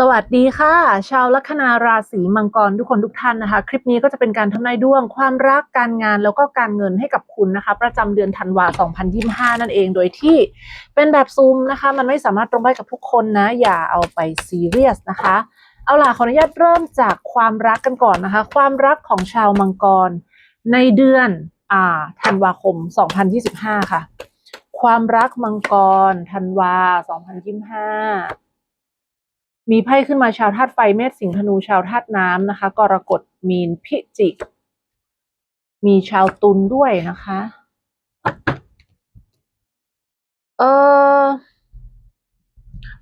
สวัสดีค่ะ ชาวลัคนาราศีมังกรทุกคนทุกท่านนะคะ คลิปนี้ก็จะเป็นการทำนายดวง ความรักการงานแล้วก็การเงินให้กับคุณนะคะ ประจำเดือนธันวา 2025 นั่นเองโดยที่เป็นแบบซูมนะคะ มันไม่สามารถตรงได้กับทุกคนนะ อย่าเอาไปซีเรียสนะคะ เอาล่ะขออนุญาตเริ่มจากความรักกันก่อนนะคะ ความรักของชาวมังกร ในเดือนอ่าธันวาคม 2025 ค่ะ ความรักมังกรธันวา 2025 มีไพ่ขึ้นมาชาวธาตุไฟเมษสิงห์ธนูชาวธาตุน้ำนะคะกรกฎมีนพิจิก มีชาวตุลด้วยนะคะ เออ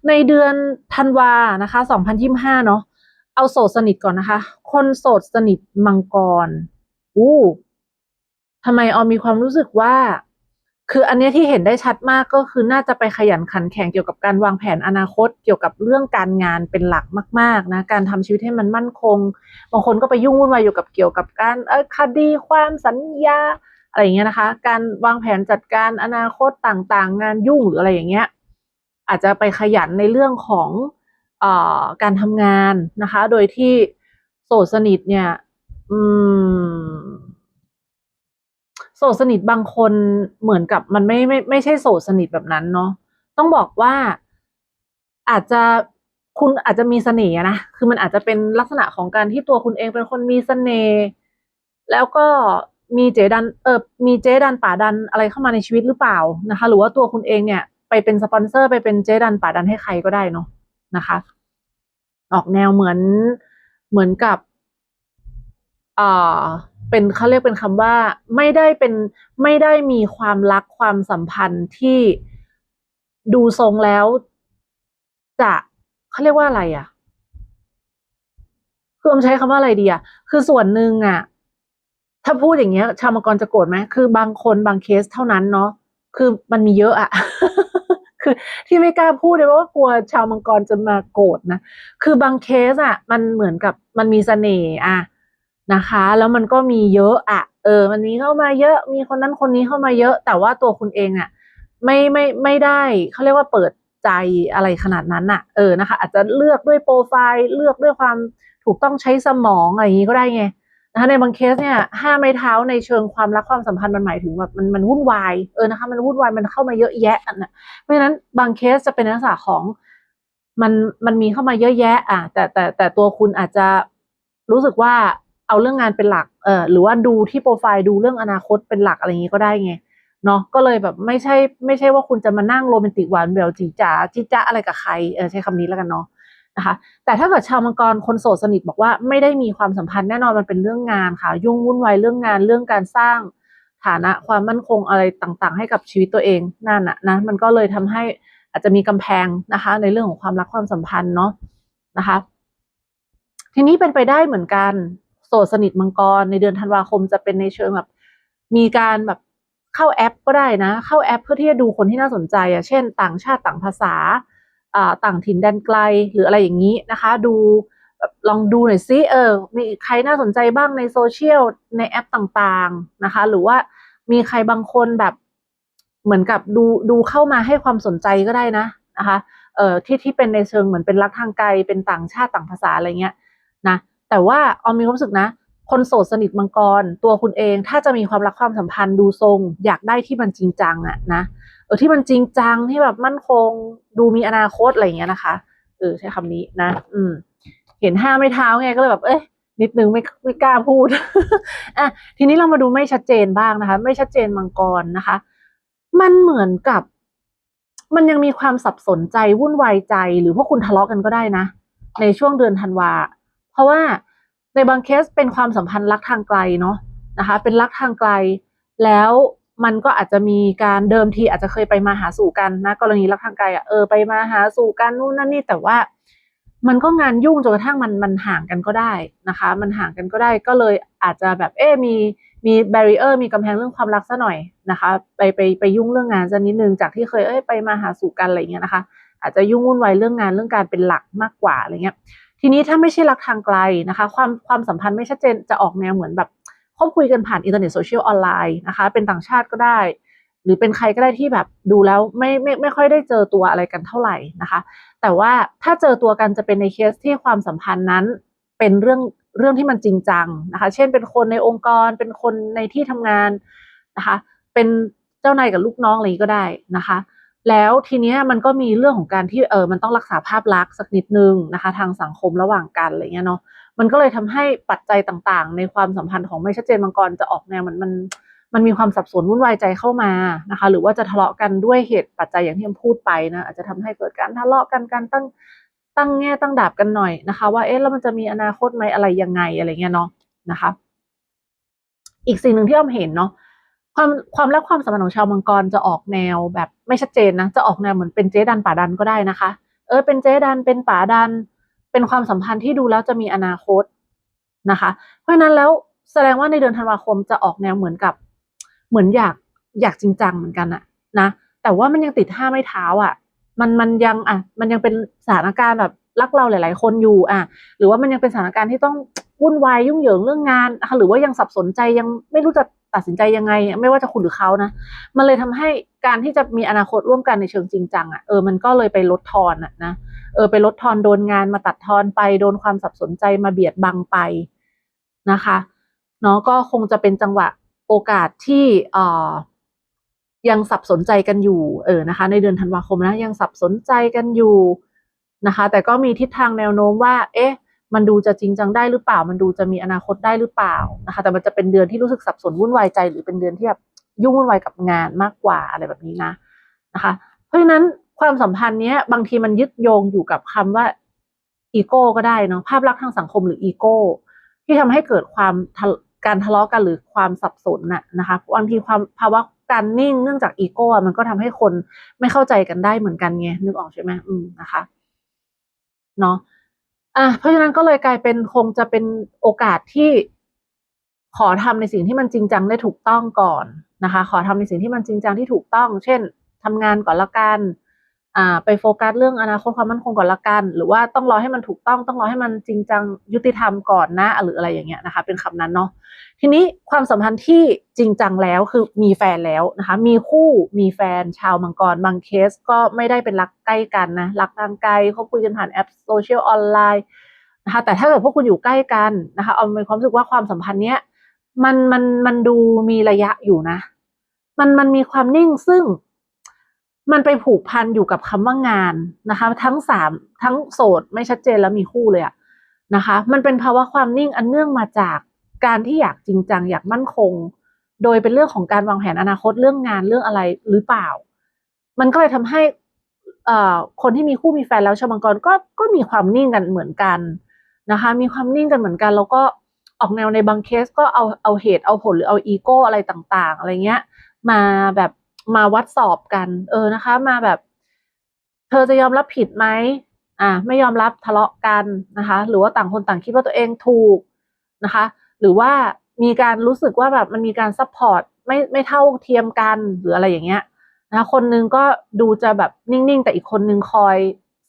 ในเดือนธันวานะคะ2025เนาะเอาโสดสนิทก่อนนะคะ คนโสดสนิทมังกร อู้ทำไมออมมีความรู้สึกว่า คืออันเนี้ยที่เห็นได้ชัดมากก็คือน่าจะไปขยันขันแข็งเกี่ยวกับการวางแผนอนาคต เกี่ยวกับเรื่องการงานเป็นหลักมาก ๆ นะ การทำชีวิตให้มันมั่นคง บางคนก็ไปยุ่งวุ่นวายอยู่กับเกี่ยวกับการเออคดีความสัญญาอะไรอย่างเงี้ยนะคะ การวางแผนจัดการอนาคตต่างๆ งานยุ่งหรืออะไรอย่างเงี้ย อาจจะไปขยันในเรื่องของเอ่อการทำงานนะคะ โดยที่โสดสนิทเนี่ย อืม โสดสนิทบางคนเหมือนกับมันไม่ไม่ไม่ใช่โสดสนิทแบบนั้นเนาะต้องบอกว่าอาจจะคุณอาจจะมีเสน่ห์อะนะคือมันอาจจะเป็นลักษณะของการที่ตัวคุณเองเป็นคนมีเสน่ห์แล้วก็มีเจดันเออมีเจดันป่าดันอะไรเข้ามาในชีวิตหรือเปล่านะคะ หรือว่าตัวคุณเองเนี่ย ไปเป็นสปอนเซอร์ไปเป็นเจดันป่าดันให้ใครก็ได้เนาะนะคะ ออกแนวเหมือนเหมือนกับอ่า เป็นเขาเรียกเป็นคำว่าไม่ได้เป็นไม่ได้มีความรักความสัมพันธ์ที่ดูทรงแล้ว จะเขาเรียกว่าอะไรอะคือผมใช้คำว่าอะไรดีอะคือส่วนหนึ่งอะ ถ้าพูดอย่างเงี้ย ชาวมังกรจะโกรธไหมคือบางคนบางเคสเท่านั้นเนาะคือมันมีเยอะอะคือที่ไม่กล้าพูดเลยเพราะว่ากลัวชาวมังกรจะมาโกรธนะคือบางเคสอะมันเหมือนกับมันมีเสน่ห์อะ นะคะ แล้วมันก็มีเยอะอะเออ มันมีเข้ามาเยอะ มีคนนั้นคนนี้เข้ามาเยอะ แต่ว่าตัวคุณเองอะไม่ไม่ไม่ได้เขาเรียกว่าเปิดใจอะไรขนาดนั้นอะเออนะคะ อาจจะเลือกด้วยโปรไฟล์เลือกด้วยความถูกต้องใช้สมองอะไรอย่างนี้ก็ได้ไงนะคะในบางเคสเนี่ยห้าไม้เท้าในเชิงความรักความสัมพันธ์มันหมายถึงแบบมันมันวุ่นวายเออนะคะมันวุ่นวายมันเข้ามาเยอะแยะอะนะเพราะฉะนั้นบางเคสจะเป็นลักษณะของมันมันมีเข้ามาเยอะแยะ อะ แต่แต่แต่ตัวคุณอาจจะรู้สึกว่า เอาเรื่องงานเป็นหลักเออหรือว่าดูที่โปรไฟล์ดูเรื่องอนาคตเป็นหลักอะไรอย่างนี้ก็ได้ไงเนาะก็เลยแบบไม่ใช่ไม่ใช่ว่าคุณจะมานั่งโรแมนติกหวานแหววจีจ๋าจีจ๋าอะไรกับใครเออใช้คำนี้แล้วกันเนาะนะคะแต่ถ้าเกิดชาวมังกรคนโสดสนิทบอกว่าไม่ได้มีความสัมพันธ์แน่นอนมันเป็นเรื่องงานค่ะ ยุ่งวุ่นวายเรื่องงานเรื่องการสร้างฐานะความมั่นคงอะไรต่างๆ ให้กับชีวิตตัวเองนั่นนะนะมันก็เลยทำให้อาจจะมีกำแพงนะคะ ในเรื่องของความรักความสัมพันธ์เนาะนะคะ ทีนี้เป็นไปได้เหมือนกัน ดสนิทมังกรในเดือนธันวาคมจะเป็นในเชิงแบบ มีการแบบเข้าแอปก็ได้นะ เข้าแอปเพื่อที่จะดูคนที่น่าสนใจอะเช่น ต่างชาติต่างภาษาต่างถิ่นแดนไกลหรืออะไรอย่างนี้นะคะ ดูลองดูหน่อยซิเออมีใครน่าสนใจบ้างในโซเชียลในแอปต่างๆนะคะ หรือว่ามีใครบางคนแบบเหมือนกับดูดูเข้ามาให้ความสนใจก็ได้นะนะคะเอ่อที่ที่เป็นในเชิงเหมือนเป็นรักทางไกลเป็นต่างชาติต่างภาษาอะไรเงี้ยนะ แต่ว่าออมมีความรู้สึกนะ คนโสดสนิทมังกร ตัวคุณเองถ้าจะมีความรักความสัมพันธ์ดูทรง อยากได้ที่มันจริงจังอะนะเออที่มันจริงจังที่แบบมั่นคง ดูมีอนาคตอะไรอย่างเงี้ยนะคะเออใช้คำนี้นะ อืม เห็นห้าไม่เท้าไงก็เลยแบบ เอ้ยนิดนึงไม่ไม่กล้าพูดอะทีนี้เรามาดูไม่ชัดเจนบ้างนะคะ ไม่ชัดเจนมังกรนะคะ มันเหมือนกับ มันยังมีความสับสนใจวุ่นวายใจ หรือพวกคุณทะเลาะกันก็ได้นะ ในช่วงเดือนธันวา เพราะว่าในบางเคสเป็นความสัมพันธ์รักทางไกลเนาะนะคะ เป็นรักทางไกล แล้วมันก็อาจจะมีการเดิมทีอาจจะเคยไปมาหาสู่กันนะ กรณีรักทางไกลอะเออไปมาหาสู่กันนู่นนั่นนี่แต่ว่ามันก็งานยุ่งจนกระทั่งมันมันห่างกันก็ได้นะคะ มันห่างกันก็ได้ก็เลยอาจจะแบบเอ๊มีมีแบรีเออร์มีกำแพงเรื่องความรักซะหน่อยนะคะ ไปไปไปยุ่งเรื่องงานซะนิดนึงจากที่เคยเอ้ยไปมาหาสู่กันอะไรเงี้ยนะคะ อาจจะยุ่งวุ่นวายเรื่องงานเรื่องการเป็นหลักมากกว่าอะไรเงี้ย ทีนี้ถ้าไม่ใช่รักทางไกลนะคะ ความความสัมพันธ์ไม่ชัดเจนจะออกแนวเหมือนแบบคบคุยกันผ่านอินเทอร์เน็ตโซเชียลออนไลน์นะคะ เป็นต่างชาติก็ได้ หรือเป็นใครก็ได้ที่แบบดูแล้วไม่ไม่ไม่ค่อยได้เจอตัวอะไรกันเท่าไหร่นะคะ แต่ว่าถ้าเจอตัวกันจะเป็นในเคสที่ความสัมพันธ์นั้นเป็นเรื่องเรื่องที่มันจริงจังนะคะ เช่นเป็นคนในองค์กร เป็นคนในที่ทำงานนะคะ เป็นเจ้านายกับลูกน้องอะไรก็ได้นะคะ แล้วทีเนี้ยมันก็มีเรื่องของการที่เออมันต้องรักษาภาพลักษณ์สักนิดนึงนะคะ ทางสังคมระหว่างกันอะไรเงี้ยเนาะมันก็เลยทำให้ปัจจัยต่างๆ ในความสัมพันธ์ของไม่ชัดเจนมังกรจะออกแนวมันมันมันมีความสับสนวุ่นวายใจเข้ามานะคะ หรือว่าจะทะเลาะกันด้วยเหตุปัจจัยอย่างที่ผมพูดไปนะอาจจะทำให้เกิดการทะเลาะกันการตั้งตั้งแง่ตั้งดาบกันหน่อยนะคะ ว่าเอ๊ะแล้วมันจะมีอนาคตไหมอะไรยังไงอะไรเงี้ยเนาะนะคะ อีกสิ่งหนึ่งที่อ้อมเห็นเนาะ ความความรักความสัมพันธ์ของชาวมังกรจะออกแนวแบบไม่ชัดเจนนะจะออกแนวเหมือนเป็นเจ๊ดันป่าดันก็ได้นะคะ เออเป็นเจ๊ดันเป็นป่าดัน เป็นความสัมพันธ์ที่ดูแล้วจะมีอนาคตนะคะ เพราะฉะนั้นแล้วแสดงว่าในเดือนธันวาคมจะออกแนวเหมือนกับ เหมือนอยากอยากจริงจังเหมือนกันอะนะแต่ว่ามันยังติดห้าไม่เท้าอะมันมันยังอะมันยังเป็นสถานการณ์แบบรักเราหลาย ๆ คนอยู่อะ หรือว่ามันยังเป็นสถานการณ์ที่ต้องวุ่นวายยุ่งเหยิงเรื่องงานนะคะหรือว่ายังสับสนใจยังไม่รู้จะ ตัดสินใจยังไง ไม่ว่าจะคุณหรือเขานะ มันเลยทำให้การที่จะมีอนาคตร่วมกันในเชิงจริงจังอะเออมันก็เลยไปลดทอนอะนะเออไปลดทอนโดนงานมาตัดทอนไปโดนความสับสนใจมาเบียดบังไปนะคะเนาะก็คงจะเป็นจังหวะโอกาสที่เอ่อยังสับสนใจกันอยู่เออนะคะ ในเดือนธันวาคมนะยังสับสนใจกันอยู่นะคะ แต่ก็มีทิศทางแนวโน้มว่า เอ๊ะ มันดูจะจริงจังได้หรือเปล่า มันดูจะมีอนาคตได้หรือเปล่านะคะ แต่มันจะเป็นเดือนที่รู้สึกสับสนวุ่นวายใจ หรือเป็นเดือนที่แบบยุ่งวุ่นวายกับงานมากกว่าอะไรแบบนี้นะนะคะ เพราะฉะนั้นความสัมพันธ์เนี้ยบางทีมันยึดโยงอยู่กับคำว่าอีโก้ก็ได้เนาะภาพลักษณ์ทางสังคมหรืออีโก้ที่ทำให้เกิดความการทะเลาะกันหรือความสับสนน่ะนะคะบางทีความภาวะการนิ่งเนื่องจากอีโก้มันก็ทำให้คนไม่เข้าใจกันได้เหมือนกันไงนึกออกใช่ไหมอืมนะคะเนาะ อะเพราะฉะนั้นก็เลยกลายเป็นคงจะเป็นโอกาสที่ขอทำในสิ่งที่มันจริงจังได้ถูกต้องก่อนนะคะ ขอทำในสิ่งที่มันจริงจังที่ถูกต้อง เช่นทำงานก่อนละกัน อ่าไปโฟกัสเรื่องอนาคตความมั่นคงก่อนละกัน หรือว่าต้องรอให้มันถูกต้องต้องรอให้มันจริงจังยุติธรรมก่อนนะหรืออะไรอย่างเงี้ยนะคะ เป็นคำนั้นเนาะทีนี้ความสัมพันธ์ที่จริงจังแล้วคือมีแฟนแล้วนะคะ มีคู่มีแฟนชาวมังกรบางเคสก็ไม่ได้เป็นรักใกล้กันนะรักทางไกลเขาคุยกันผ่านแอปโซเชียลออนไลน์นะคะแต่ถ้าเกิดพวกคุณอยู่ใกล้กันนะคะเอาเป็นความรู้สึกว่าความสัมพันธ์เนี้ยมันมันมันดูมีระยะอยู่นะ มันมันมีความนิ่งซึ่ง มันไปผูกพันอยู่กับคำว่างานนะคะ ทั้งสามทั้งโสดไม่ชัดเจนแล้วมีคู่เลยอะนะคะ มันเป็นภาวะความนิ่งอันเนื่องมาจากการที่อยากจริงจังอยากมั่นคง โดยเป็นเรื่องของการวางแผนอนาคตเรื่องงานเรื่องอะไรหรือเปล่า มันก็เลยทำให้เอ่อคนที่มีคู่มีแฟนแล้วชาวมังกรก็ก็มีความนิ่งกันเหมือนกันนะคะ มีความนิ่งกันเหมือนกัน แล้วก็ออกแนวในบางเคสก็เอาเอาเหตุเอาผลหรือเอาอีโก้อะไรต่าง ๆ อะไรเงี้ย มาแบบ มาวัดสอบกัน เออนะคะ มาแบบ เธอจะยอมรับผิดไหมอ่า ไม่ยอมรับทะเลาะกันนะคะ หรือว่าต่างคนต่างคิดว่าตัวเองถูกนะคะ หรือว่ามีการรู้สึกว่าแบบมันมีการซัพพอร์ตไม่ไม่เท่าเทียมกันหรืออะไรอย่างเงี้ยนะคะคนนึงก็ดูจะแบบนิ่งๆ แต่อีกคนนึงคอย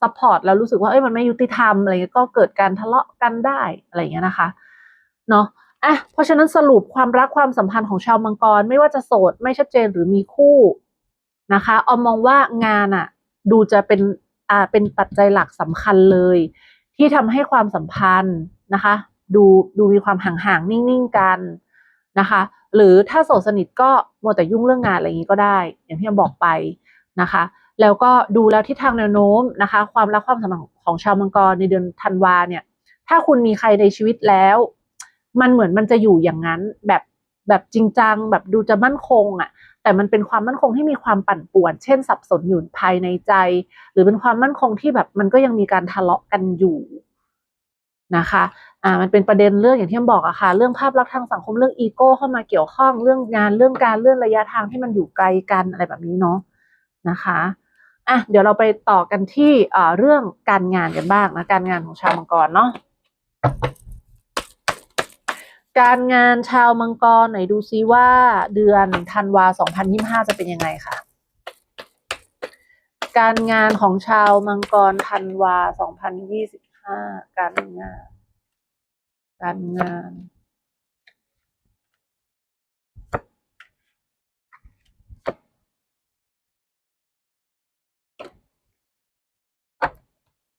ซัพพอร์ตแล้วรู้สึกว่าเอ้ยมันไม่ยุติธรรมอะไรเงี้ยก็เกิดการทะเลาะกันได้อะไรเงี้ยนะคะเนาะ อะเพราะฉะนั้นสรุปความรักความสัมพันธ์ของชาวมังกร ไม่ว่าจะโสดไม่ชัดเจนหรือมีคู่นะคะออมมองว่างานอะดูจะเป็นอ่าเป็นปัจจัยหลักสำคัญเลย ที่ทำให้ความสัมพันธ์นะคะ ดูดูมีความห่างๆนิ่งๆกันนะคะ หรือถ้าโสดสนิทก็มัวแต่ยุ่งเรื่องงานอะไรอย่างนี้ก็ได้ อย่างที่บอกไปนะคะแล้วก็ดูแล้วทิศทางแนวโน้มนะคะ ความรักความสัมพันธ์ของชาวมังกรในเดือนธันวาเนี่ย ถ้าคุณมีใครในชีวิตแล้ว มันเหมือนมันจะอยู่อย่างนั้นแบบแบบจริงจังแบบดูจะมั่นคงอะ่ะ แต่มันเป็นความมั่นคงที่มีความปั่นป่วน เช่น สับสนอยู่ภายในใจ หรือเป็นความมั่นคงที่แบบมันก็ยังมีการทะเลาะกันอยู่นะคะอ่ามันเป็นประเด็นเรื่องอย่างที่ผมบอกอะค่ะ เรื่องภาพลักษณ์ทางสังคมเรื่องอีโก้เข้ามาเกี่ยวข้องเรื่องงานเรื่องการเรื่องระยะทางที่มันอยู่ไกลกันอะไรแบบนี้เนาะนะคะอะเดี๋ยวเราไปต่อกันที่อ่าเรื่องการงานกันบ้างนะการงานของชาวมังกรเนาะ การงานชาวมังกรไหนดูซิว่าเดือนธันวา 2025 จะเป็นยังไงค่ะ การงานของชาวมังกรธันวา 2025 การงาน การงาน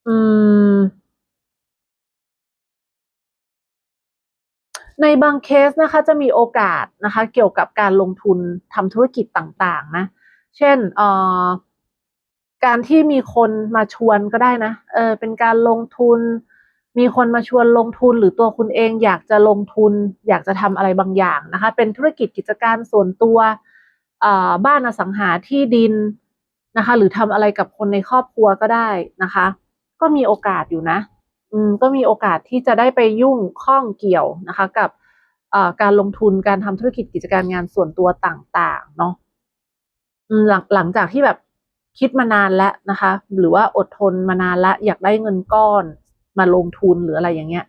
อืม ในบางเคสนะคะจะมีโอกาสนะคะเกี่ยวกับการลงทุนทำธุรกิจต่างๆนะ เช่นเอ่อการที่มีคนมาชวนก็ได้นะเออเป็นการลงทุน มีคนมาชวนลงทุนหรือตัวคุณเองอยากจะลงทุน อยากจะทำอะไรบางอย่างนะคะ เป็นธุรกิจกิจการส่วนตัวบ้านอสังหาที่ดินนะคะ หรือทำอะไรกับคนในครอบครัวก็ได้นะคะ ก็มีโอกาสอยู่นะ ก็มีโอกาสที่จะได้ไปยุ่งข้องเกี่ยวนะคะ กับการลงทุนการทำธุรกิจกิจการงานส่วนตัวต่างๆ เนาะหลังหลังจากที่แบบคิดมานานแล้วนะคะ หรือว่าอดทนมานานแล้วอยากได้เงินก้อนมาลงทุนหรืออะไรอย่างเงี้ย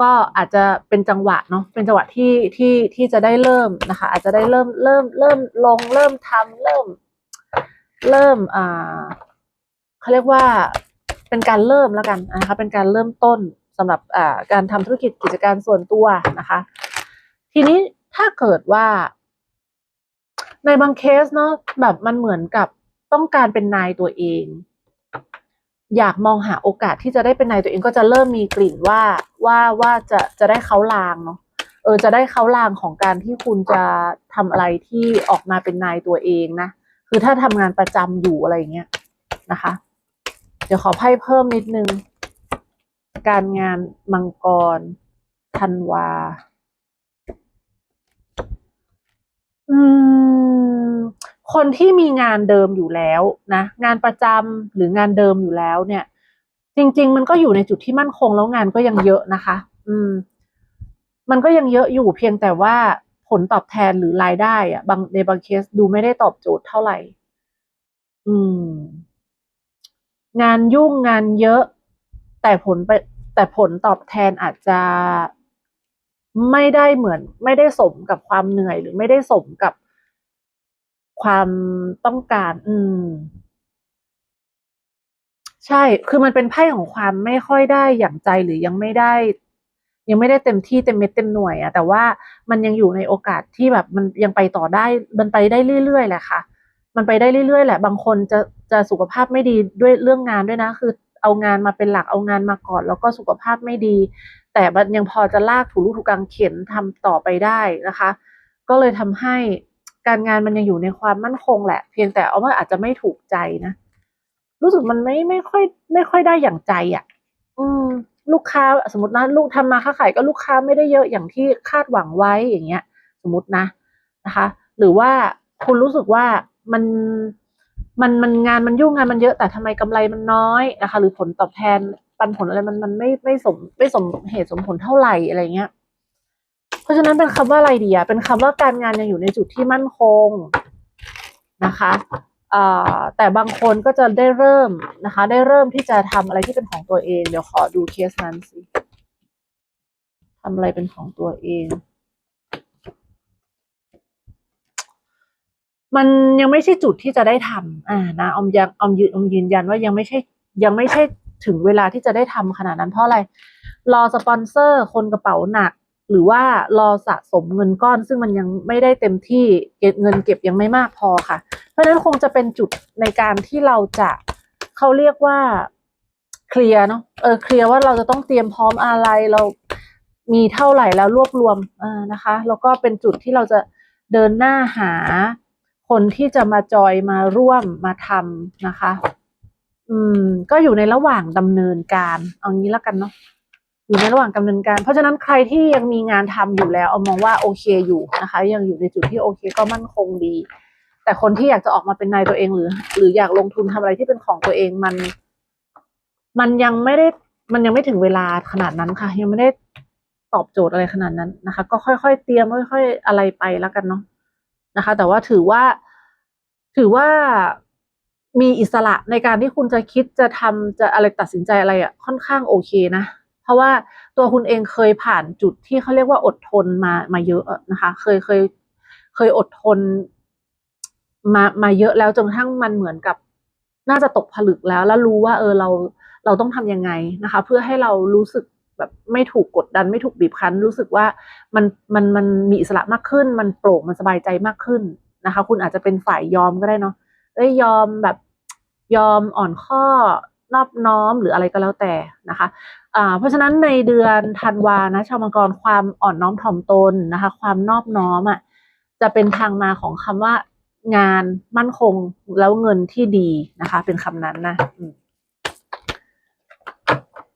ก็อาจจะเป็นจังหวะเนาะเป็นจังหวะที่ที่ที่จะได้เริ่มนะคะ อาจจะได้เริ่มเริ่มเริ่มลงเริ่มทำเริ่ม เริ่มอ่าเขาเรียกว่า เป็นการเริ่มแล้วกันนะคะเป็นการเริ่มต้นสำหรับการทำธุรกิจกิจการส่วนตัวนะคะ ทีนี้ถ้าเกิดว่า ในบางเคสเนาะแบบมันเหมือนกับต้องการเป็นนายตัวเอง อยากมองหาโอกาสที่จะได้เป็นนายตัวเองก็จะเริ่มมีกลิ่นว่าว่าว่าจะจะได้เขาลางเนาะเออจะได้เขาลางของการที่คุณจะทำอะไรที่ออกมาเป็นนายตัวเองนะคือถ้าทำงานประจำอยู่อะไรอย่างเงี้ยนะคะ ดี๋ยวขอไพ่เพิ่มนิดนึง การงานมังกรธันวา อืม คนที่มีงานเดิมอยู่แล้วนะ งานประจำหรืองานเดิมอยู่แล้วเนี่ย จริง ๆ มันก็อยู่ในจุดที่มั่นคงแล้วงานก็ยังเยอะนะคะ อืม มันก็ยังเยอะอยู่เพียงแต่ว่าผลตอบแทนหรือรายได้อะบางในบางเคสดูไม่ได้ตอบโจทย์เท่าไหร่ อืม งานยุ่งงานเยอะ แต่ผลไปแต่ผลตอบแทนอาจจะไม่ได้เหมือน ไม่ได้สมกับความเหนื่อย หรือไม่ได้สมกับความต้องการ อืม ใช่ คือมันเป็นไพ่ของความไม่ค่อยได้อย่างใจหรือยังไม่ได้ ยังไม่ได้เต็มที่เต็มเม็ดเต็มหน่วยอะแต่ว่ามันยังอยู่ในโอกาสที่แบบมันยังไปต่อได้ มันไปได้เรื่อยๆแหละค่ะ มันไปได้เรื่อยๆแหละ บางคนจะจะสุขภาพไม่ดีด้วยเรื่องงานด้วยนะ คือเอางานมาเป็นหลักเอางานมาก่อนแล้วก็สุขภาพไม่ดี แต่มันยังพอจะลากถูลูกถูกางเข็นทำต่อไปได้นะคะ ก็เลยทำให้การงานมันยังอยู่ในความมั่นคงแหละ เพียงแต่เอาว่าอาจจะไม่ถูกใจนะรู้สึกมันไม่ไม่ค่อย ไม่ค่อยได้อย่างใจอะ อืม ลูกค้าสมมตินะลูกทำมาค้าขายก็ลูกค้าไม่ได้เยอะอย่างที่คาดหวังไว้อย่างเงี้ย สมมตินะนะคะ หรือว่าคุณรู้สึกว่า มันมันมันงานมันยุ่งงานมันเยอะแต่ทำไมกำไรมันน้อยนะคะ หรือผลตอบแทนปันผลอะไรมันมันไม่ไม่สมไม่สมเหตุสมผลเท่าไหร่อะไรเงี้ย เพราะฉะนั้นเป็นคำว่าอะไรดีอะเป็นคำว่าการงานยังอยู่ในจุดที่มั่นคงนะคะแต่บางคนก็จะได้เริ่มนะคะ ได้เริ่มที่จะทำอะไรที่เป็นของตัวเอง เดี๋ยวขอดูเคสนั้นสิทำอะไรเป็นของตัวเอง มันยังไม่ใช่จุดที่จะได้ทำอ่านะออมยังออมยืนออมยืนยันว่ายังไม่ใช่ยังไม่ใช่ถึงเวลาที่จะได้ทำขนาดนั้นเพราะอะไร รอสปอนเซอร์คนกระเป๋าหนัก หรือว่ารอสะสมเงินก้อน ซึ่งมันยังไม่ได้เต็มที่เก็บเงินเก็บยังไม่มากพอค่ะ เพราะฉะนั้นคงจะเป็นจุดในการที่เราจะเขาเรียกว่าเคลียร์เนาะเออเคลียร์ว่าเราจะต้องเตรียมพร้อมอะไรเรามีเท่าไหร่แล้วรวบรวมเออนะคะ แล้วก็เป็นจุดที่เราจะเดินหน้าหา คนที่จะมาจอยมาร่วมมาทำนะคะ อืม ก็อยู่ในระหว่างดำเนินการ เอางี้แล้วกันเนาะอยู่ในระหว่างดำเนินการ เพราะฉะนั้นใครที่ยังมีงานทำอยู่แล้ว เอามองว่าโอเคอยู่นะคะ ยังอยู่ในจุดที่โอเคก็มั่นคงดี แต่คนที่อยากจะออกมาเป็นนายตัวเองหรือ หรืออยากลงทุนทำอะไรที่เป็นของตัวเองมัน มันยังไม่ได้มันยังไม่ถึงเวลาขนาดนั้นค่ะ ยังไม่ได้ตอบโจทย์อะไรขนาดนั้นนะคะ ก็ค่อยๆเตรียมค่อย ๆ อะไรไปแล้วกันเนาะ นะคะ แต่ว่าถือว่าถือว่ามีอิสระในการที่คุณจะคิดจะทำจะอะไรตัดสินใจอะไรอะ่ะค่อนข้างโอเคนะ เพราะว่าตัวคุณเองเคยผ่านจุดที่เขาเรียกว่าอดทนมามาเยอะนะคะ เคยเคยเคยอดทนมามาเยอะแล้วจนกระทั่งมันเหมือนกับน่าจะตกผลึกแล้ว แล้วรู้ว่า เออเราเราต้องทำยังไงนะคะ เพื่อให้เรารู้สึก แบบไม่ถูกกดดันไม่ถูกบีบคั้น รู้สึกว่ามันมันมันมีอิสระมากขึ้น มันโปร่งมันสบายใจมากขึ้นนะคะ คุณอาจจะเป็นฝ่ายยอมก็ได้เนาะเอ้ยยอมแบบยอมอ่อนข้อนอบน้อมหรืออะไรก็แล้วแต่นะคะอ่าเพราะฉะนั้นในเดือนธันวานะชาวมังกรความอ่อนน้อมถ่อมตนนะคะ ความนอบน้อมอะจะเป็นทางมาของคำว่างานมั่นคงแล้วเงินที่ดีนะคะ เป็นคำนั้นนะอื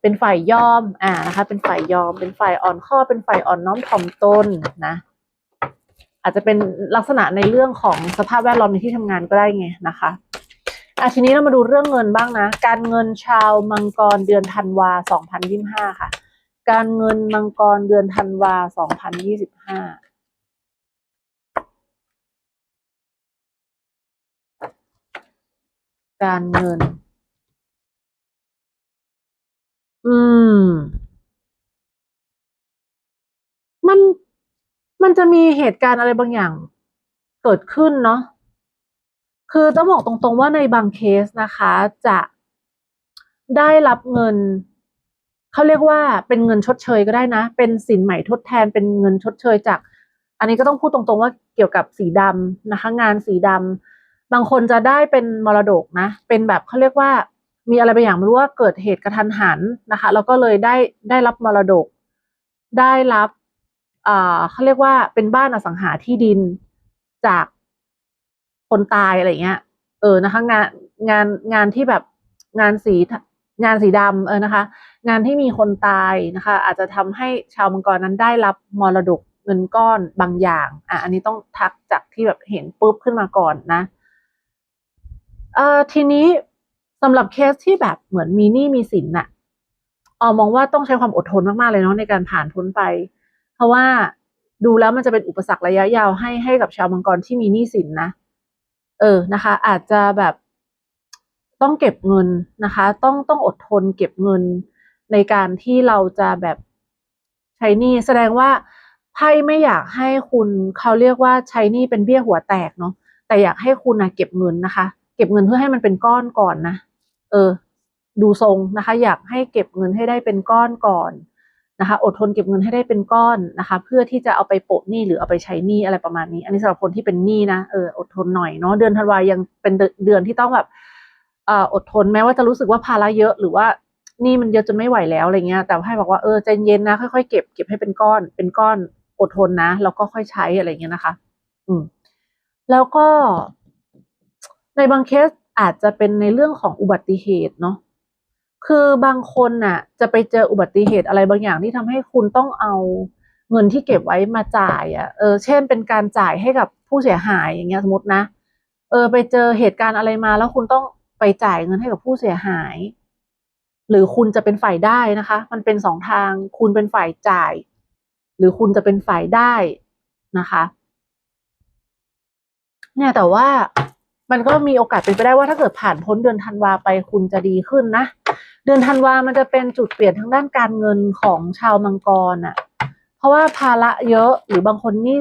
เป็นฝ่ายยอมอ่านะคะ เป็นฝ่ายยอม เป็นฝ่ายอ่อนข้อ เป็นฝ่ายอ่อนน้อมถ่อมตนนะอาจจะเป็นลักษณะในเรื่องของสภาพแวดล้อมในที่ทำงานก็ได้ไงนะคะอะทีนี้เรามาดูเรื่องเงินบ้างนะ การเงินชาวมังกรเดือนธันวา2025ค่ะ การเงินมังกรเดือนธันวา2025การเงิน อืม มัน มันจะมีเหตุการณ์อะไรบางอย่างเกิดขึ้นเนาะ คือต้องบอกตรงๆว่าในบางเคสนะคะ จะได้รับเงิน เขาเรียกว่าเป็นเงินชดเชยก็ได้นะ เป็นสินใหม่ทดแทน เป็นเงินชดเชยจาก อันนี้ก็ต้องพูดตรงๆว่าเกี่ยวกับสีดำนะคะ งานสีดำบางคนจะได้เป็นมรดกนะ เป็นแบบเขาเรียกว่า มีอะไรบางอย่างไม่รู้ว่าเกิดเหตุกระทันหันนะคะแล้วก็เลยได้ได้รับมรดก ได้รับอ่าเขาเรียกว่าเป็นบ้านอสังหาที่ดินจากคนตายอะไรเงี้ย เออนะคะ งานงานงานที่แบบงานสีงานสีดำเออนะคะ งานที่มีคนตายนะคะ อาจจะทำให้ชาวมังกรนั้นได้รับมรดกเงินก้อนบางอย่างอะอันนี้ต้องทักจากที่แบบเห็นปุ๊บขึ้นมาก่อนนะเอ่อทีนี้ สำหรับเคสที่แบบเหมือนมีหนี้มีสินน่ะออมองว่าต้องใช้ความอดทนมากๆเลยเนาะในการผ่านพ้นไป เพราะว่าดูแล้วมันจะเป็นอุปสรรคระยะยาวให้ให้กับชาวมังกรที่มีหนี้สินนะ เออนะคะ อาจจะแบบต้องเก็บเงินนะคะ ต้องต้องอดทนเก็บเงินในการที่เราจะแบบใช้หนี้แสดงว่าไพ่ไม่อยากให้คุณเขาเรียกว่าใช้หนี้เป็นเบี้ยหัวแตกเนาะแต่อยากให้คุณนะเก็บเงินนะคะ เก็บเงินเพื่อให้มันเป็นก้อนก่อนนะ เออ ดูทรงนะคะ อยากให้เก็บเงินให้ได้เป็นก้อนก่อนนะคะ อดทนเก็บเงินให้ได้เป็นก้อนนะคะ เพื่อที่จะเอาไปโปะหนี้หรือเอาไปใช้หนี้อะไรประมาณนี้ อันนี้สำหรับคนที่เป็นหนี้นะเอออดทนหน่อยเนาะเดือนธันวายังเป็นเดือนที่ต้องแบบออดทนแม้ว่าจะรู้สึกว่าภาระเยอะหรือว่าหนี้มันเยอะจนไม่ไหวแล้วอะไรเงี้ย แต่ให้บอกว่าเออใจเย็นนะค่อยๆเก็บเก็บให้เป็นก้อน เป็นก้อนอดทนนะแล้วก็ค่อยใช้อะไรเงี้ยนะคะ อืม แล้วก็ในบางเคส อาจจะเป็นในเรื่องของอุบัติเหตุเนาะคือบางคนน่ะ จะไปเจออุบัติเหตุอะไรบางอย่างที่ทำให้คุณต้องเอาเงินที่เก็บไว้มาจ่ายอะ่ะเออเช่นเป็นการจ่ายให้กับผู้เสียหายอย่างเงี้ยสมมตินะ เออ ไปเจอเหตุการณ์อะไรมา แล้วคุณต้องไปจ่ายเงินให้กับผู้เสียหาย หรือคุณจะเป็นฝ่ายได้นะคะ มันเป็นสองทาง คุณเป็นฝ่ายจ่าย หรือคุณจะเป็นฝ่ายได้นะคะ เนี่ยแต่ว่า มันก็มีโอกาสเป็นไปได้ว่าถ้าเกิดผ่านพ้นเดือนธันวาไปคุณจะดีขึ้นนะ เดือนธันวามันจะเป็นจุดเปลี่ยนทางด้านการเงินของชาวมังกรอะเพราะว่าภาระเยอะหรือบางคนนี่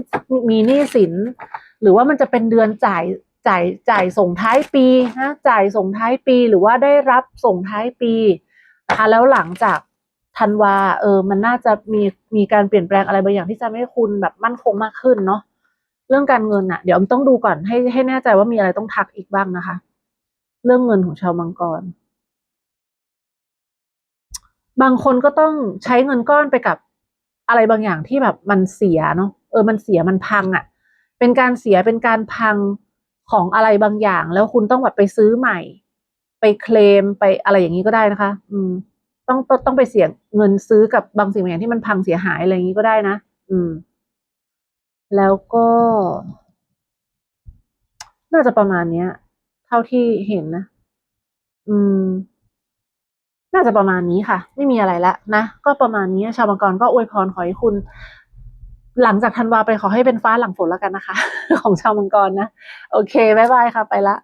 มีหนี้สิน หรือว่ามันจะเป็นเดือนจ่ายจ่ายจ่ายส่งท้ายปีนะจ่ายส่งท้ายปีหรือว่าได้รับส่งท้ายปีนะคะแล้วหลังจากธันวาเออมันน่าจะมีมีการเปลี่ยนแปลงอะไรบางอย่างที่จะให้คุณแบบมั่นคงมากขึ้นเนาะ รื่องการเงินอะเดี๋ยวต้องดูก่อนให้ให้แน่ใจว่ามีอะไรต้องทักอีกบ้างนะคะ เรื่องเงินของชาวมังกร บางคนก็ต้องใช้เงินก้อนไปกับอะไรบางอย่างที่แบบมันเสียเนาะเออมันเสียมันพังอะ่ะ เป็นการเสียเป็นการพังของอะไรบางอย่าง แล้วคุณต้องแบบไปซื้อใหม่ ไปเคลมไปอะไรอย่างนี้ก็ได้นะคะ อืม ต้องต้องต้องไปเสียเงินซื้อกับบางสิ่งบางอย่างที่มันพังเสียหายอะไรอย่างนี้ก็ได้นะอืม แล้วก็ น่าจะประมาณเนี้ย เท่าที่เห็นนะ อืม น่าจะประมาณนี้ค่ะ ไม่มีอะไรละนะ ก็ประมาณนี้ ชาวมังกรก็อวยพรขอให้คุณ หลังจากธันวาไปขอให้เป็นฟ้าหลังฝนแล้วกันนะคะ ของชาวมังกรนะ โอเค บ๊ายบายค่ะ ไปละ